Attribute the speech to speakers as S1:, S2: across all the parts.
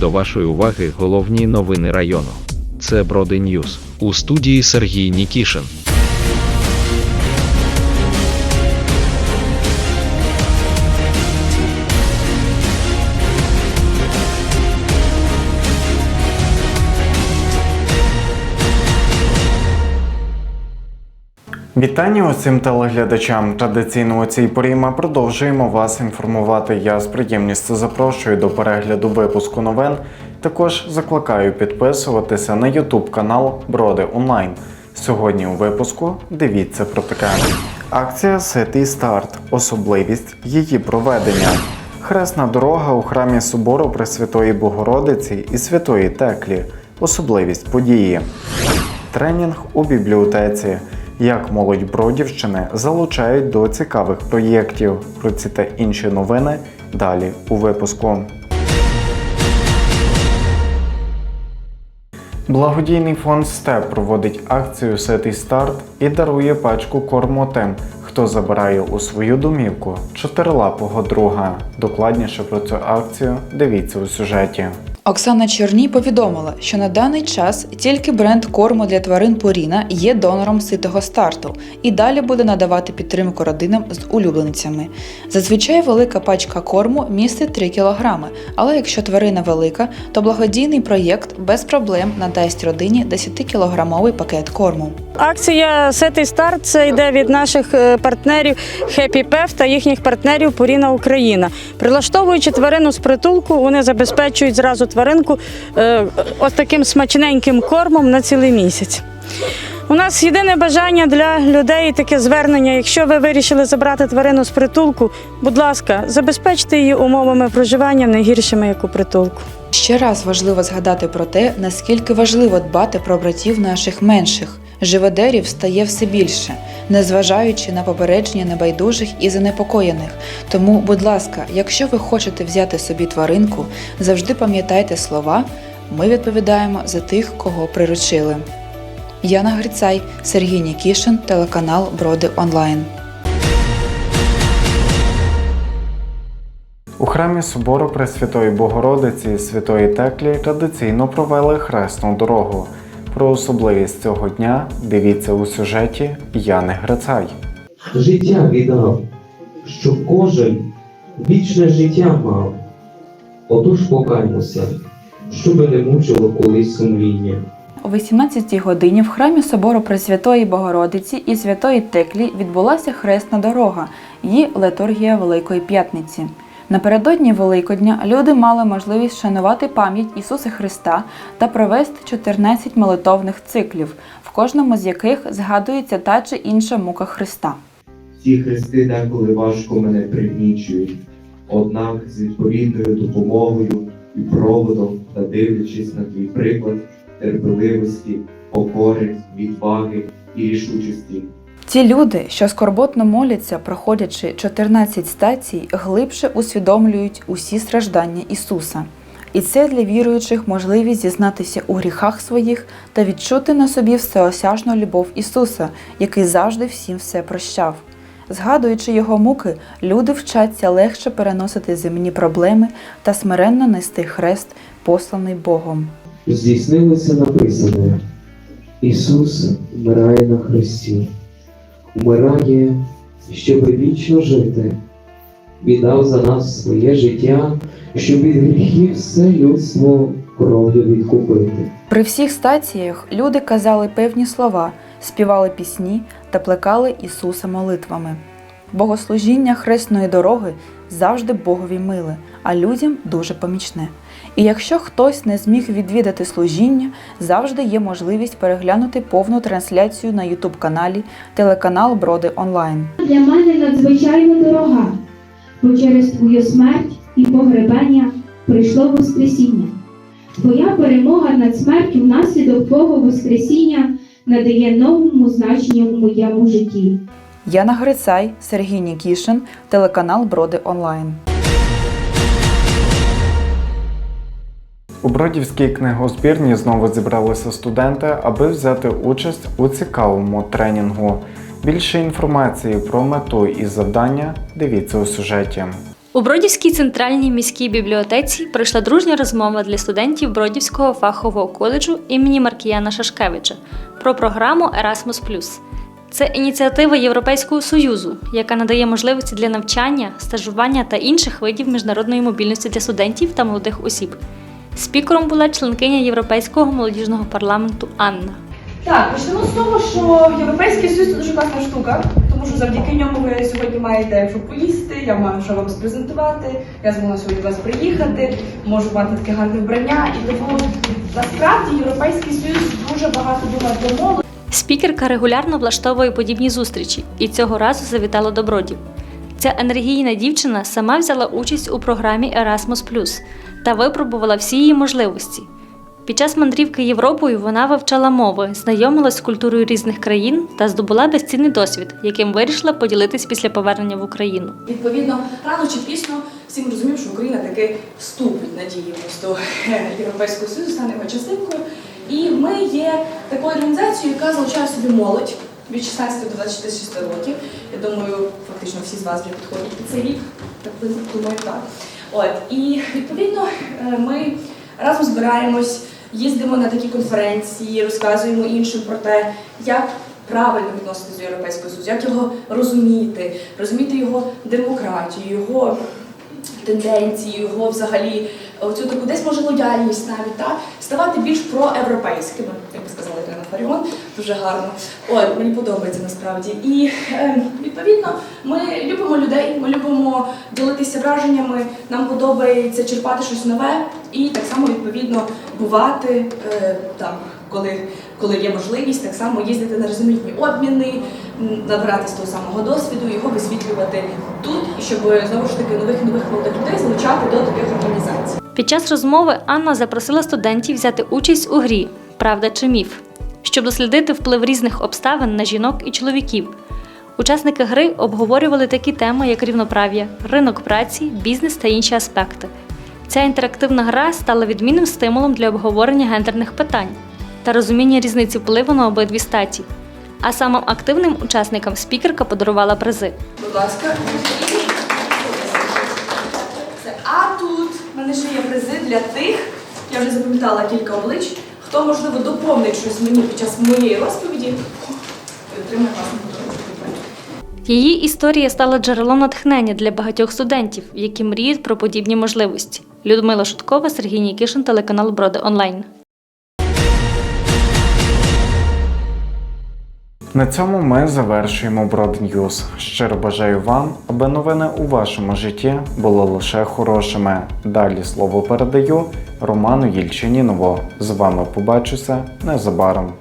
S1: До вашої уваги головні новини району. Це Броди Ньюз. У студії Сергій Нікішин.
S2: Вітання усім телеглядачам. Традиційно у цій порі ми продовжуємо вас інформувати. Я з приємністю запрошую до перегляду випуску новин. Також закликаю підписуватися на YouTube канал Броди Онлайн. Сьогодні у випуску дивіться про таке. Акція Ситий старт. Особливість її проведення. Хресна дорога у храмі собору Пресвятої Богородиці і Святої Теклі. Особливість події. Тренінг у бібліотеці. Як молодь Бродівщини залучають до цікавих проєктів. Про ці та інші новини далі у випуску. Благодійний фонд СТЕП проводить акцію Ситий старт і дарує пачку корму тим, хто забирає у свою домівку чотирилапого друга. Докладніше про цю акцію дивіться у сюжеті.
S3: Оксана Чорній повідомила, що на даний час тільки бренд корму для тварин Поріна є донором ситого старту і далі буде надавати підтримку родинам з улюбленцями. Зазвичай велика пачка корму містить 3 кг, але якщо тварина велика, то благодійний проєкт без проблем надасть родині 10-кілограмовий пакет корму.
S4: Акція Ситий старт це йде від наших е, партнерів Happy Pef та їхніх партнерів Поріна Україна. Прилаштовуючи тварину з притулку, вони забезпечують зразу тваринку е, ось таким смачненьким кормом на цілий місяць. У нас єдине бажання для людей таке звернення. Якщо ви вирішили забрати тварину з притулку, будь ласка, забезпечте її умовами проживання не гіршими, як у притулку.
S3: Ще раз важливо згадати про те, наскільки важливо дбати про братів наших менших. Живодерів стає все більше, незважаючи на попередження небайдужих і занепокоєних. Тому, будь ласка, якщо ви хочете взяти собі тваринку, завжди пам'ятайте слова. Ми відповідаємо за тих, кого приручили. Яна Грицай, Сергій Нікішин, телеканал Броди Онлайн.
S2: У храмі собору Пресвятої Богородиці Святої Теклі традиційно провели хресну дорогу. Про особливість цього дня дивіться у сюжеті Яни Грицай.
S5: життя віддав, щоб кожен вічне життя мав. Отож покаймося, щоби не мучило колись сумління.
S3: О 18-й годині в храмі собору Пресвятої Богородиці і Святої Теклі відбулася хресна дорога і летургія Великої П'ятниці. Напередодні Великодня люди мали можливість шанувати пам'ять Ісуса Христа та провести 14 молитовних циклів, в кожному з яких згадується та чи інша мука Христа.
S5: Ці хрести деколи важко мене пригнічують, однак з відповідною допомогою і проводом та дивлячись на твій приклад терпеливості, покори, відваги і рішучості.
S3: Ті люди, що скорботно моляться, проходячи 14 стацій, глибше усвідомлюють усі страждання Ісуса. І це для віруючих можливість зізнатися у гріхах своїх та відчути на собі всеосяжну любов Ісуса, який завжди всім все прощав. Згадуючи його муки, люди вчаться легше переносити земні проблеми та смиренно нести хрест, посланий Богом.
S5: Здійснилося написане: Ісус вмирає на хресті, вмирає, щоб вічно жити. Віддав за нас своє життя, щоб від гріхів все людство кров'ю відкупити.
S3: При всіх стаціях люди казали певні слова, співали пісні та плекали Ісуса молитвами. Богослужіння хресної дороги завжди Богові миле, а людям дуже помічне. І якщо хтось не зміг відвідати служіння, завжди є можливість переглянути повну трансляцію на YouTube каналі телеканал Броди Онлайн.
S6: для мене надзвичайно дорога, бо через Твою смерть і погребення прийшло Воскресіння. Твоя перемога над смертю внаслідок Твого Воскресіння надає новому значенню в моєму житті.
S3: Яна Грицай, Сергій Нікішин, телеканал Броди Онлайн.
S2: У Бродівській книгозбірні знову зібралися студенти, аби взяти участь у цікавому тренінгу. Більше інформації про мету і завдання дивіться у сюжеті.
S7: У Бродівській центральній міській бібліотеці пройшла дружня розмова для студентів Бродівського фахового коледжу імені Маркіяна Шашкевича про програму Erasmus+. Це ініціатива Європейського Союзу, яка надає можливості для навчання, стажування та інших видів міжнародної мобільності для студентів та молодих осіб. Спікером була членкиня Європейського молодіжного парламенту Анна.
S8: Так, почнемо з того, що Європейський Союз це дуже класна штука, тому що завдяки ньому ви сьогодні маєте що поїсти, я маю що вам спрезентувати, я змогла сьогодні до вас приїхати, можу мати таке гарне вбрання. І тому насправді Європейський Союз дуже багато думає про молодь.
S7: Спікерка регулярно влаштовує подібні зустрічі і цього разу завітала до Бродів. Ця енергійна дівчина сама взяла участь у програмі Erasmus та випробувала всі її можливості. Під час мандрівки Європою вона вивчала мови, знайомилась з культурою різних країн та здобула безцінний досвід, яким вирішила поділитись після повернення в Україну.
S8: Відповідно, рано чи пізно всім розумів, що Україна таки вступить надії до Європейського Союзу, стане частинкою. І ми є такою організацією, яка залучає собі молодь від 16 до 26 років. Я думаю, фактично всі з вас вже підходять під цей вік, так ви думаю, так. От і відповідно е, ми разом збираємось, їздимо на такі конференції, розказуємо іншим про те, як правильно відноситися до Європейського Союзу, як його розуміти, розуміти його демократію, його тенденції, його взагалі оцю таку десь може лояльність навіть та ставати більш проєвропейськими, як би сказала Фаріон, дуже гарно. От мені подобається насправді. І е, відповідно ми любимо людей, ми любимо ділитися враженнями. Нам подобається черпати щось нове і так само відповідно бувати е, там, коли, коли є можливість, так само їздити на різноманітні обміни, м, набиратись того самого досвіду, його висвітлювати тут, щоб знову ж таки нових нових молодих людей залучати до таких організацій.
S7: Під час розмови Анна запросила студентів взяти участь у грі Правда чи міф, щоб дослідити вплив різних обставин на жінок і чоловіків. Учасники гри обговорювали такі теми, як рівноправ'я, ринок праці, бізнес та інші аспекти. Ця інтерактивна гра стала відмінним стимулом для обговорення гендерних питань та розуміння різниці впливу на обидві статі. А самим активним учасникам спікерка подарувала призи.
S8: Будь ласка, а тут в мене ще є призи для тих, я вже запам'ятала кілька облич, хто, можливо, доповнить щось мені під час моєї розповіді. Отримає власне подарунок.
S7: Її історія стала джерелом натхнення для багатьох студентів, які мріють про подібні можливості. Людмила Шуткова, Сергій Нікішин, телеканал Броди Онлайн.
S2: На цьому ми завершуємо Брод Ньюз. Щиро бажаю вам, аби новини у вашому житті були лише хорошими. Далі слово передаю Роману Єльчинінову. З вами побачуся незабаром.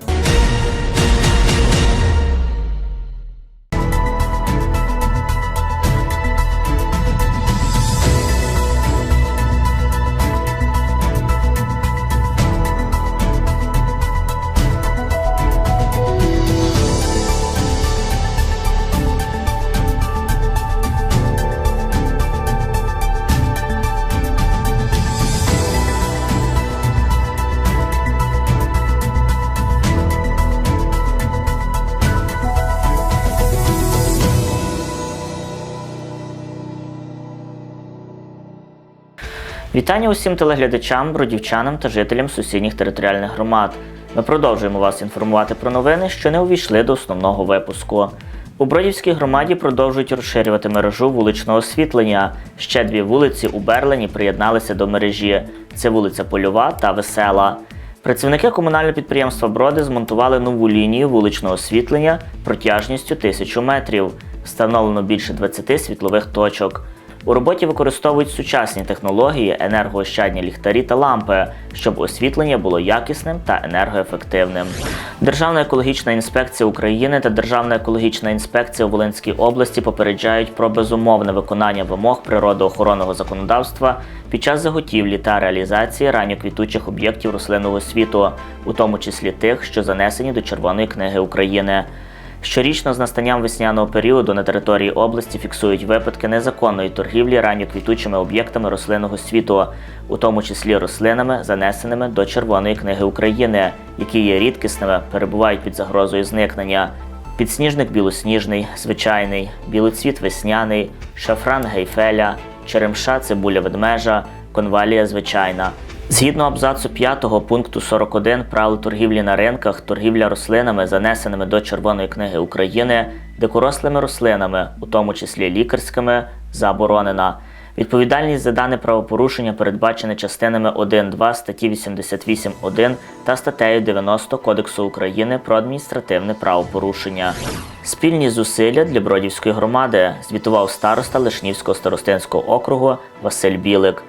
S9: Вітання усім телеглядачам, бродівчанам та жителям сусідніх територіальних громад. Ми продовжуємо вас інформувати про новини, що не увійшли до основного випуску. У Бродівській громаді продовжують розширювати мережу вуличного освітлення. Ще дві вулиці у Берлені приєдналися до мережі: це вулиця Польова та Весела. Працівники комунального підприємства Броди змонтували нову лінію вуличного освітлення протяжністю 1000 метрів. Встановлено більше 20 світлових точок. У роботі використовують сучасні технології, енергоощадні ліхтарі та лампи, щоб освітлення було якісним та енергоефективним. Державна екологічна інспекція України та Державна екологічна інспекція у Волинській області попереджають про безумовне виконання вимог природоохоронного законодавства під час заготівлі та реалізації ранньоквітучих об'єктів рослинного світу, у тому числі тих, що занесені до Червоної книги України. Щорічно з настанням весняного періоду на території області фіксують випадки незаконної торгівлі ранньоквітучими об'єктами рослинного світу, у тому числі рослинами, занесеними до Червоної книги України, які є рідкісними, перебувають під загрозою зникнення. Підсніжник білосніжний, звичайний, білоцвіт весняний, шафран гейфеля, черемша, цибуля ведмежа, конвалія звичайна. Згідно абзацу 5 пункту 41 правил торгівлі на ринках, торгівля рослинами, занесеними до Червоної книги України, дикорослими рослинами, у тому числі лікарськими, заборонена. Відповідальність за дане правопорушення передбачена частинами 1.2 статті 88.1 та статтею 90 Кодексу України про адміністративне правопорушення. Спільні зусилля для Бродівської громади звітував староста Лишнівського старостинського округу Василь Білик.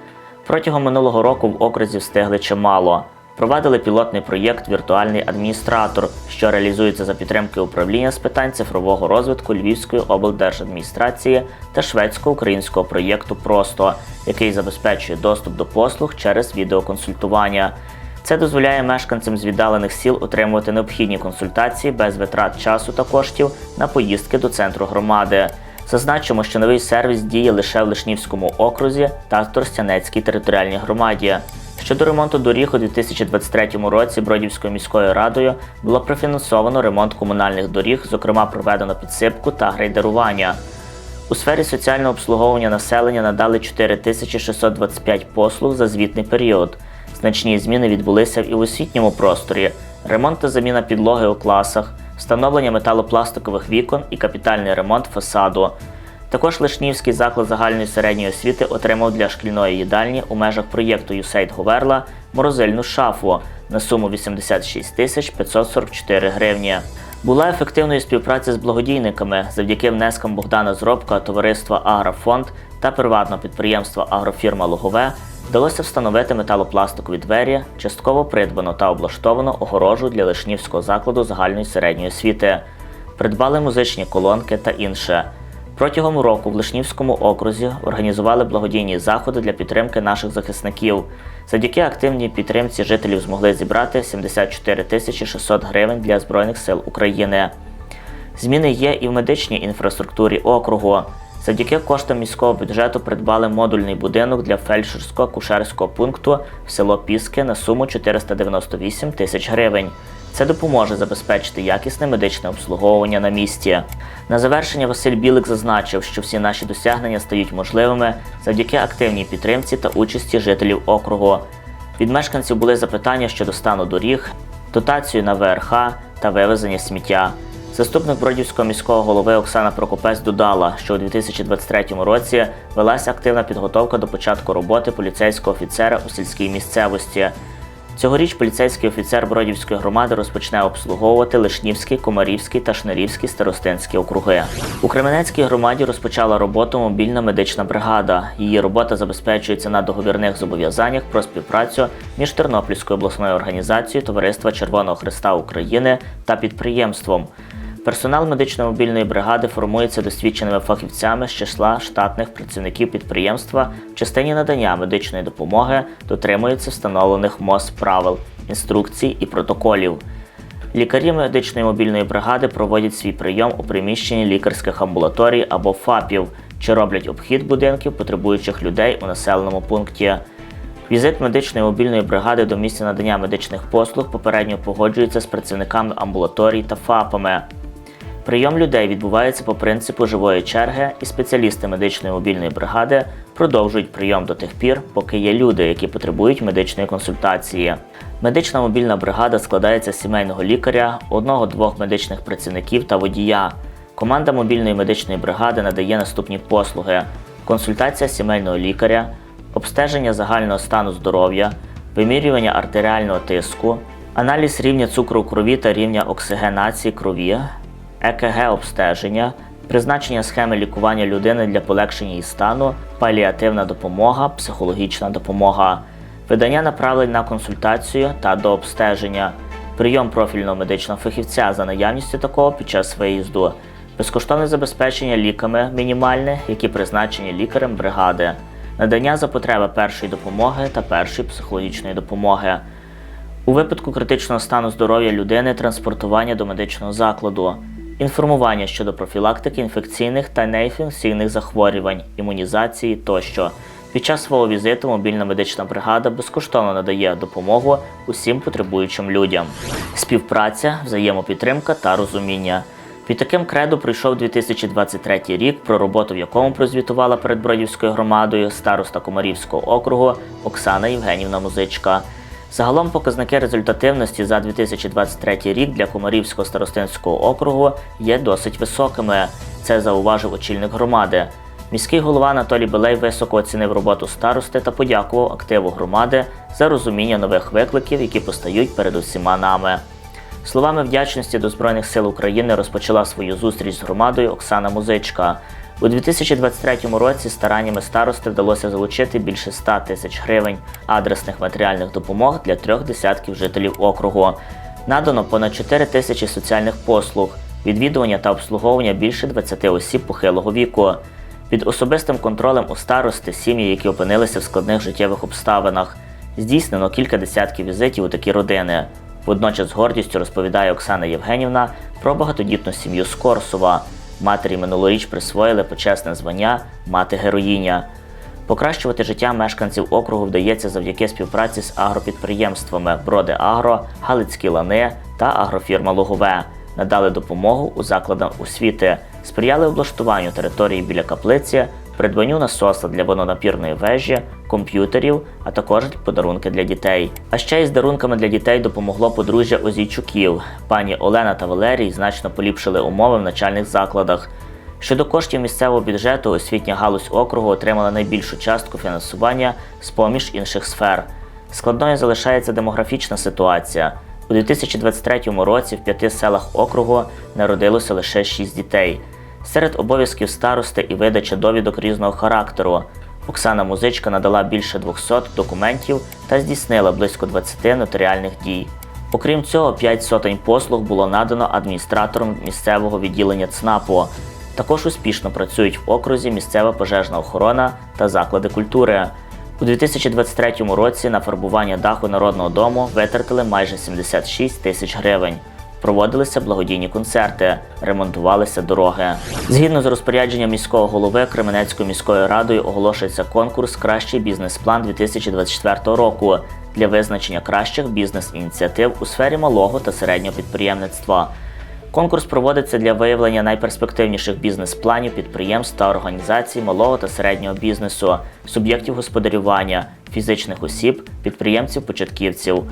S9: Протягом минулого року в окрузі встигли чимало. Провадили пілотний проєкт Віртуальний адміністратор, що реалізується за підтримки управління з питань цифрового розвитку Львівської облдержадміністрації та шведсько-українського проєкту Просто, який забезпечує доступ до послуг через відеоконсультування. Це дозволяє мешканцям з віддалених сіл отримувати необхідні консультації без витрат часу та коштів на поїздки до центру громади. Зазначимо, що новий сервіс діє лише в Лишнівському окрузі та Торстянецькій територіальній громаді. Щодо ремонту доріг у 2023 році Бродівською міською радою було профінансовано ремонт комунальних доріг, зокрема проведено підсипку та грейдерування. У сфері соціального обслуговування населення надали 4625 послуг за звітний період. Значні зміни відбулися і в освітньому просторі: ремонт та заміна підлоги у класах, встановлення металопластикових вікон і капітальний ремонт фасаду. Також Лишнівський заклад загальної середньої освіти отримав для шкільної їдальні у межах проєкту USAID Говерла морозильну шафу на суму 86 тисяч 544 гривні. Була ефективною співпраця з благодійниками завдяки внескам Богдана Зробка, товариства Агрофонд та приватного підприємства Агрофірма Лугове вдалося встановити металопластикові двері, частково придбано та облаштовано огорожу для Лишнівського закладу загальної середньої освіти. Придбали музичні колонки та інше. Протягом року в Лишнівському окрузі організували благодійні заходи для підтримки наших захисників. Завдяки активній підтримці жителів змогли зібрати 74 тисячі 600 гривень для Збройних сил України. Зміни є і в медичній інфраструктурі округу. Завдяки коштам міського бюджету придбали модульний будинок для фельдшерсько-кушерського пункту в село Піски на суму 498 тисяч гривень. Це допоможе забезпечити якісне медичне обслуговування на місці. На завершення Василь Білик зазначив, що всі наші досягнення стають можливими завдяки активній підтримці та участі жителів округу. Від мешканців були запитання щодо стану доріг, дотацію на ВРХ та вивезення сміття. Заступник Бродівського міського голови Оксана Прокопець додала, що у 2023 році велася активна підготовка до початку роботи поліцейського офіцера у сільській місцевості. Цьогоріч поліцейський офіцер Бродівської громади розпочне обслуговувати Лишнівський, Комарівський та Шнирівський старостинські округи. У Кременецькій громаді розпочала роботу мобільна медична бригада. Її робота забезпечується на договірних зобов'язаннях про співпрацю між Тернопільською обласною організацією Товариства Червоного Христа України та підприємством. Персонал медичної мобільної бригади формується досвідченими фахівцями з числа штатних працівників підприємства в частині надання медичної допомоги дотримуються встановлених МОЗ правил, інструкцій і протоколів. Лікарі медичної мобільної бригади проводять свій прийом у приміщенні лікарських амбулаторій або ФАПів чи роблять обхід будинків потребуючих людей у населеному пункті. Візит медичної мобільної бригади до місця надання медичних послуг попередньо погоджується з працівниками амбулаторій та ФАПами. Прийом людей відбувається по принципу живої черги, і спеціалісти медичної мобільної бригади продовжують прийом до тих пір, поки є люди, які потребують медичної консультації. Медична мобільна бригада складається з сімейного лікаря, одного-двох медичних працівників та водія. Команда мобільної медичної бригади надає наступні послуги: консультація сімейного лікаря, обстеження загального стану здоров'я, вимірювання артеріального тиску, аналіз рівня цукру в крові та рівня оксигенації крові, ЕКГ обстеження, призначення схеми лікування людини для полегшення її стану, паліативна допомога, психологічна допомога, видання направлень на консультацію та до обстеження, прийом профільного медичного фахівця за наявністю такого під час виїзду, безкоштовне забезпечення ліками мінімальне, які призначені лікарем бригади, надання за потреби першої допомоги та першої психологічної допомоги. У випадку критичного стану здоров'я людини транспортування до медичного закладу, інформування щодо профілактики інфекційних та неінфекційних захворювань, імунізації тощо. Під час свого візиту мобільна медична бригада безкоштовно надає допомогу усім потребуючим людям. Співпраця, взаємопідтримка та розуміння. Під таким кредо пройшов 2023 рік, про роботу в якому прозвітувала перед Бродівською громадою староста Комарівського округу Оксана Євгенівна Музичка. Загалом показники результативності за 2023 рік для Комарівського старостинського округу є досить високими. Це зауважив очільник громади. Міський голова Анатолій Белей високо оцінив роботу старости та подякував активу громади за розуміння нових викликів, які постають перед усіма нами. Словами вдячності до Збройних сил України розпочала свою зустріч з громадою Оксана Музичка. У 2023 році стараннями старости вдалося залучити більше 100 тисяч гривень адресних матеріальних допомог для трьох десятків жителів округу. Надано понад 4 тисячі соціальних послуг, відвідування та обслуговування більше 20 осіб похилого віку. Під особистим контролем у старости сім'ї, які опинилися в складних життєвих обставинах. Здійснено кілька десятків візитів у такі родини. Водночас з гордістю розповідає Оксана Євгенівна про багатодітну сім'ю з Корсова. Матері минулоріч присвоїли почесне звання мати героїня. Покращувати життя мешканців округу вдається завдяки співпраці з агропідприємствами Броди Агро, Галицькі лани та агрофірма Лугове. Надали допомогу у закладах освіти, сприяли облаштуванню території біля каплиці, придбанню насоса для водонапірної вежі, комп'ютерів, а також подарунки для дітей. А ще із дарунками для дітей допомогло подружжя Озійчуків. Пані Олена та Валерій значно поліпшили умови в начальних закладах. Щодо коштів місцевого бюджету, освітня галузь округу отримала найбільшу частку фінансування з поміж інших сфер. Складною залишається демографічна ситуація. У 2023 році в п'яти селах округу народилося лише 6 дітей. Серед обов'язків старости і видача довідок різного характеру. Оксана Музичка надала більше 200 документів та здійснила близько 20 нотаріальних дій. Окрім цього, 5 сотень послуг було надано адміністратором місцевого відділення ЦНАПу. Також успішно працюють в окрузі місцева пожежна охорона та заклади культури. У 2023 році на фарбування даху народного дому витратили майже 76 тисяч гривень. Проводилися благодійні концерти, ремонтувалися дороги. Згідно з розпорядженням міського голови Кременецькою міською радою оголошується конкурс Кращий бізнес-план 2024 року для визначення кращих бізнес-ініціатив у сфері малого та середнього підприємництва. Конкурс проводиться для виявлення найперспективніших бізнес-планів підприємств та організацій малого та середнього бізнесу, суб'єктів господарювання, фізичних осіб, підприємців-початківців,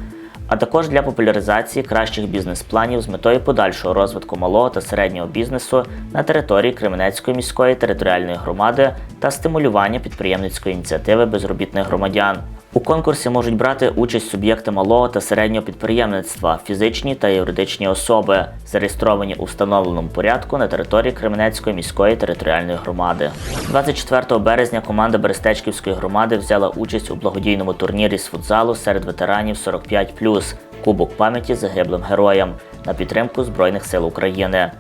S9: а також для популяризації кращих бізнес-планів з метою подальшого розвитку малого та середнього бізнесу на території Кременецької міської територіальної громади та стимулювання підприємницької ініціативи безробітних громадян. Конкурсі можуть брати участь суб'єкти малого та середнього підприємництва, фізичні та юридичні особи, зареєстровані у встановленому порядку на території Кременецької міської територіальної громади. 24 березня команда Берестечківської громади взяла участь у благодійному турнірі з футзалу серед ветеранів 45+, Кубок пам'яті загиблим героям на підтримку Збройних сил України.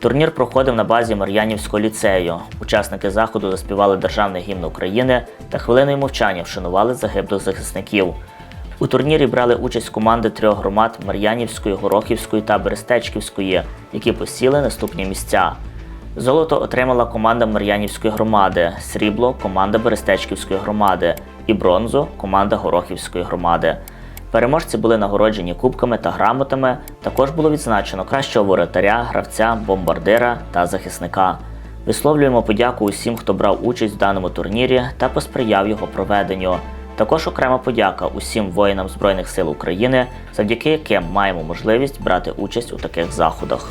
S9: Турнір проходив на базі Мар'янівського ліцею. Учасники заходу заспівали державний гімн України та хвилиною мовчання вшанували загиблих захисників. У турнірі брали участь команди трьох громад Мар'янівської, Горохівської та Берестечківської, які посіли наступні місця. Золото отримала команда Мар'янівської громади, срібло команда Берестечківської громади і бронзу команда Горохівської громади. Переможці були нагороджені кубками та грамотами. Також було відзначено кращого воротаря, гравця, бомбардира та захисника. Висловлюємо подяку усім, хто брав участь в даному турнірі та посприяв його проведенню. Також окрема подяка усім воїнам Збройних сил України, завдяки яким маємо можливість брати участь у таких заходах.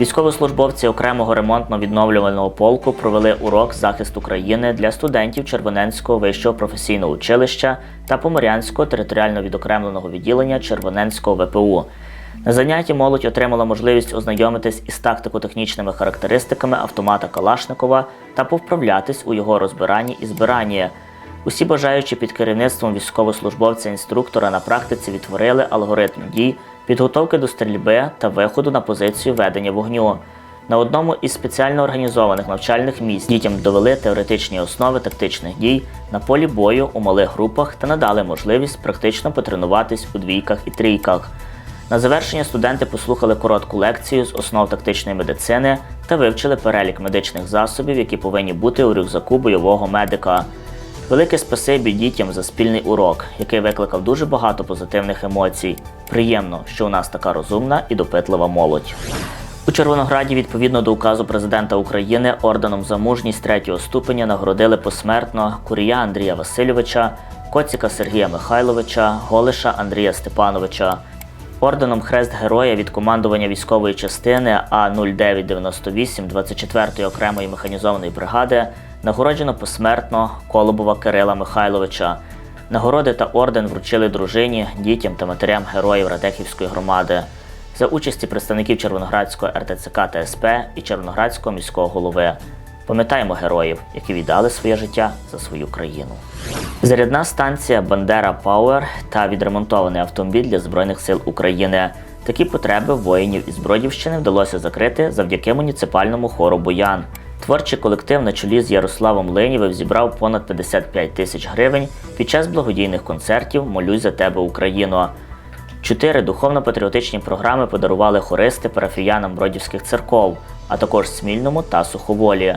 S9: Військовослужбовці окремого ремонтно-відновлювального полку провели урок захист України для студентів Червоненського вищого професійного училища та Поморянського територіально відокремленого відділення Червоненського ВПУ. На занятті молодь отримала можливість ознайомитись із тактико-технічними характеристиками автомата Калашникова та повправлятись у його розбиранні і збиранні. Усі бажаючі під керівництвом військовослужбовця-інструктора на практиці відтворили алгоритм дій, підготовки до стрільби та виходу на позицію ведення вогню. На одному із спеціально організованих навчальних місць дітям довели теоретичні основи тактичних дій на полі бою у малих групах та надали можливість практично потренуватись у двійках і трійках. На завершення студенти послухали коротку лекцію з основ тактичної медицини та вивчили перелік медичних засобів, які повинні бути у рюкзаку бойового медика. Велике спасибі дітям за спільний урок, який викликав дуже багато позитивних емоцій. Приємно, що у нас така розумна і допитлива молодь. У Червонограді, відповідно до указу президента України, орденом за мужність третього ступеня нагородили посмертно Курія Андрія Васильовича, Коціка Сергія Михайловича, Голиша Андрія Степановича. Орденом Хрест Героя від командування військової частини А0998 24-ї окремої механізованої бригади нагороджено посмертно Колобова Кирила Михайловича. Нагороди та орден вручили дружині, дітям та матерям героїв Радехівської громади за участі представників Червоноградського РТЦК та СП і Червоноградського міського голови. Пам'ятаємо героїв, які віддали своє життя за свою країну. Зарядна станція Бандера Пауер та відремонтований автомобіль для Збройних сил України. Такі потреби воїнів із Бродівщини вдалося закрити завдяки муніципальному хору Боян. Творчий колектив на чолі з Ярославом Линєвим зібрав понад 55 тисяч гривень під час благодійних концертів Молюсь за тебе, Україно. Чотири духовно-патріотичні програми подарували хористи парафіянам бродівських церков, а також Смільному та Суховолі.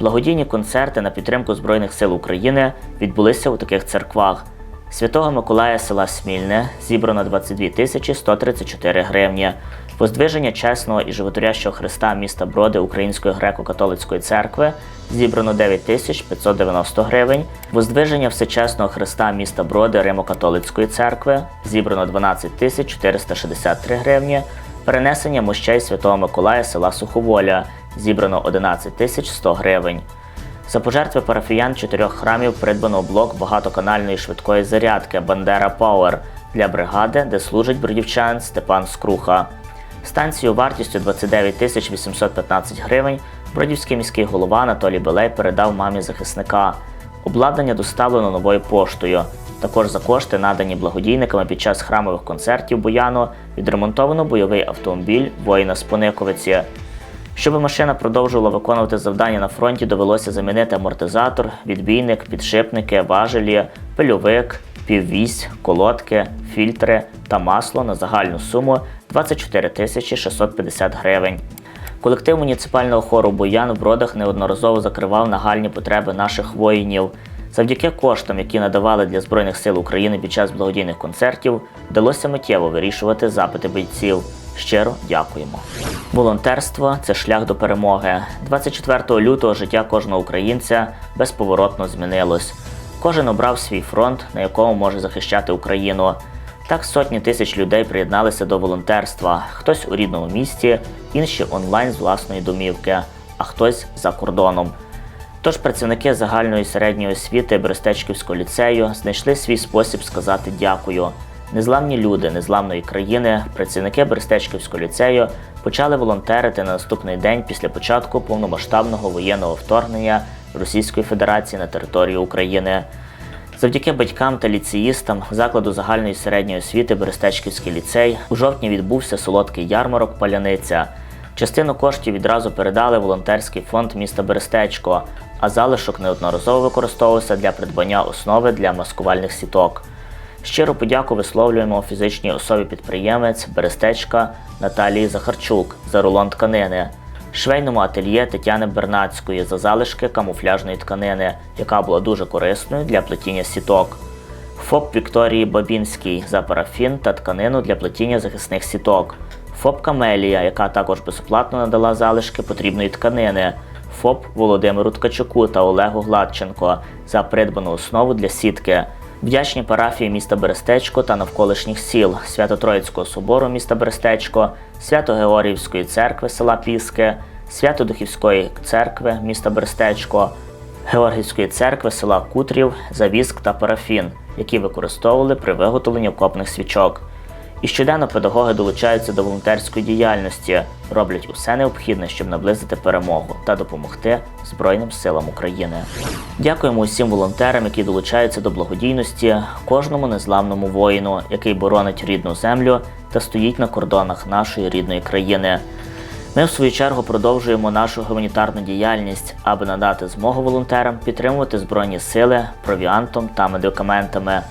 S9: Благодійні концерти на підтримку Збройних сил України відбулися у таких церквах. Святого Миколая села Смільне зібрано 22 тисячі 134 гривні. Воздвиження чесного і животворящого Христа міста Броди Української греко-католицької церкви зібрано 9 тисяч 590 гривень. Воздвиження Всечесного Христа міста Броди Римо-католицької церкви зібрано 12 тисяч 463 гривні. Перенесення мощей Святого Миколая села Суховоля зібрано 11 тисяч 100 гривень. За пожертви парафіян чотирьох храмів придбано блок багатоканальної швидкої зарядки Бандера Пауер для бригади, де служить бродівчан Степан Скруха. Станцію вартістю 29 тисяч 815 гривень бродівський міський голова Анатолій Белей передав мамі захисника. Обладнання доставлено новою поштою. Також за кошти, надані благодійниками під час храмових концертів Бояну, відремонтовано бойовий автомобіль воїна з Пониковиці. Щоб машина продовжувала виконувати завдання на фронті, довелося замінити амортизатор, відбійник, підшипники, важелі, пильовик, піввісь, колодки, фільтри та масло на загальну суму 24 тисячі 650 гривень. Колектив муніципального хору Боян в бродах неодноразово закривав нагальні потреби наших воїнів. Завдяки коштам, які надавали для Збройних сил України під час благодійних концертів, вдалося миттєво вирішувати запити бійців. Щиро дякуємо. Волонтерство це шлях до перемоги. 24 лютого життя кожного українця безповоротно змінилось. Кожен обрав свій фронт, на якому може захищати Україну. Так сотні тисяч людей приєдналися до волонтерства. Хтось у рідному місті, інші онлайн з власної домівки, а хтось за кордоном. Тож працівники загальної середньої освіти Берестечківського ліцею знайшли свій спосіб сказати дякую. Незламні люди незламної країни, працівники Берестечківського ліцею почали волонтерити на наступний день після початку повномасштабного воєнного вторгнення Російської Федерації на територію України. Завдяки батькам та ліцеїстам закладу загальної середньої освіти Берестечківський ліцей у жовтні відбувся солодкий ярмарок Паляниця. Частину коштів відразу передали волонтерський фонд міста Берестечко, а залишок неодноразово використовувався для придбання основи для маскувальних сіток. Щиро подяку висловлюємо фізичній особі підприємець Берестечка Наталії Захарчук за рулон тканини, швейному ательє Тетяни Бернацької за залишки камуфляжної тканини, яка була дуже корисною для плетіння сіток. ФОП Вікторії Бабінській за парафін та тканину для плетіння захисних сіток. ФОП Камелія, яка також безоплатно надала залишки потрібної тканини. ФОП Володимиру Ткачуку та Олегу Гладченко за придбану основу для сітки. Вдячні парафії міста Берестечко та навколишніх сіл Свято-Троїцького собору міста Берестечко, Свято-Георгіївської церкви села Піски, Свято-Духівської церкви міста Берестечко, Георгіївської церкви села Кутрів Завіск та парафін, які використовували при виготовленні окопних свічок. І щоденно педагоги долучаються до волонтерської діяльності, роблять усе необхідне, щоб наблизити перемогу та допомогти Збройним силам України. Дякуємо усім волонтерам, які долучаються до благодійності, кожному незламному воїну, який боронить рідну землю та стоїть на кордонах нашої рідної країни. Ми, в свою чергу, продовжуємо нашу гуманітарну діяльність, аби надати змогу волонтерам підтримувати збройні сили провіантом та медикаментами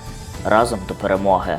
S9: разом до перемоги.